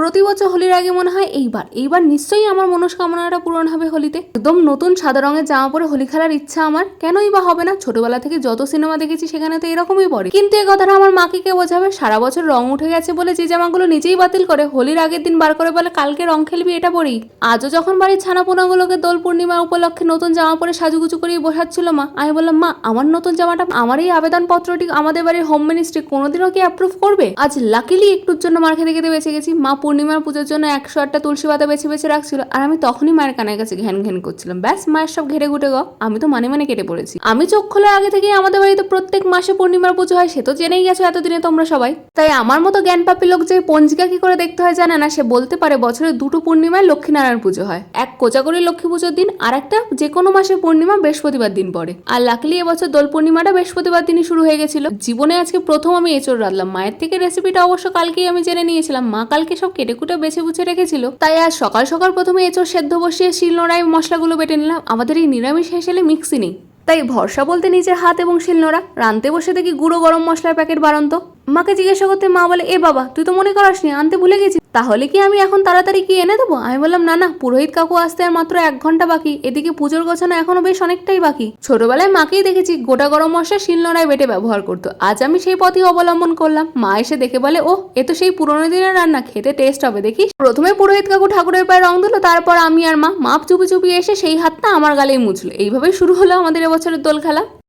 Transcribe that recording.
প্রতি বছর হোলির আগে মনে হয় এইবার এইবার নিশ্চয়ই আমার মনস্কামনাটা পূরণ হবে হোলিতে। একদম নতুন সাদা রঙের জামা পরে হোলি খেলার ইচ্ছা আমার, কেনই বা হবে না? ছোটবেলা থেকে যত সিনেমা দেখেছি সেখানে তো এরকমই পড়ে। কিন্তু এ কথাটা আমার মাকে কে বোঝাবে? সারা বছর রং উঠে গেছে বলে যে জামাগুলো নিজেই বাতিল করে, হোলির আগের দিন বার করে বলে কালকে রং খেলবি এটা পরেই আজও যখন বাড়ির ছানাপোনাগুলোকে দোল পূর্ণিমা উপলক্ষে নতুন জামা পরে সাজুগুজু করিয়ে বসাচ্ছিল মা, আমি বললাম, মা, আমার নতুন জামাটা আমার এই আবেদনপত্রটি আমাদের বাড়ির হোম মিনিস্ট্রি কোনোদিনও কি অ্যাপ্রুভ করবে? আজ লাকিলি একটুর জন্য মার খেতে খেতে বেঁচে গেছি। মা পূর্ণিমার পুজোর জন্য একশো আটটা তুলসী পাতা বেছে বেছে রাখছিল। আর আমি তখনই মায়ের কানের কাছে ঘ্যান ঘ্যান করছিলাম। ব্যাস, মায়ের সব ঘেরে ঘুটে গ। আমি তো মানে মানে কেটে পড়েছি। আমি চোখ খোলার আগে থেকে আমাদের বাড়িতে প্রত্যেক মাসে পূর্ণিমার পুজো হয়, সে তো জেনেই গেছো এতদিনে তোমরা সবাই। তাই আমার মতো জ্ঞান পাপি লোক যে পঞ্জিকা কি করে দেখতে হয় জানে না, সে বলতে পারে বছরে দুটো পূর্ণিমায় লক্ষ্মীনারায়ণ পুজো হয়। এক কোচাগরি লক্ষ্মী পুজোর দিন, আর একটা যে কোনো মাসের পূর্ণিমা বৃহস্পতিবার দিন পড়ে। আর লাকলি এবছর দোল পূর্ণিমাটা বৃহস্পতিবার দিনই শুরু হয়ে গেছিল। জীবনে আজকে প্রথম আমি এঁচড় রাঁধলাম। মায়ের থেকে রেসিপিটা অবশ্য কালকেই আমি জেনে নিয়েছিলাম। মা কালকে সব কেটে কুটে বেছে বুছে রেখেছিল। তাই আজ সকাল সকাল প্রথমে এঁচড় সেদ্ধ বসিয়ে শিল নোড়ায় মশলাগুলো বেটে নিলাম। আমাদের এই নিরামিষ হেসেলে মিক্সি নেই। তাই ভরসা বলতে নিজের হাত এবং শিলনোড়া রানতে বসে দেখি গুঁড়ো গরম মশলার প্যাকেট বাড়ন্ত। মাকে জিজ্ঞাসা করতে মা বলে, এ বাবা, তুই তো মনে করাস নি আনতে ভুলে গেছিস। তাহলে কি আমি এখন তাড়াতাড়ি কি এনে দেবো? আমি বললাম, না না, পুরোহিত কাকু আসতে আর মাত্র এক ঘণ্টা বাকি। এদিকে পুজোর গোছানো এখনও বেশ অনেকটাই বাকি। ছোটবেলায় মাকেই দেখেছি গোটা গরম মশলা শিলনোড়ায় বেটে ব্যবহার করতো। আজ আমি সেই পথই অবলম্বন করলাম। মা এসে দেখে বলে ও এ তো সেই পুরোনো দিনের রান্না, খেতে টেস্ট হবে, দেখিস? প্রথমে পুরোহিত কাকু ঠাকুরের পায়ে রং দিল, তারপর আমি আর মা মাপ চুপি চুপি এসে সেই হাতটা আমার গালেই মুছলো। এইভাবেই শুরু হলো আমাদের এবছরের দোল খেলা।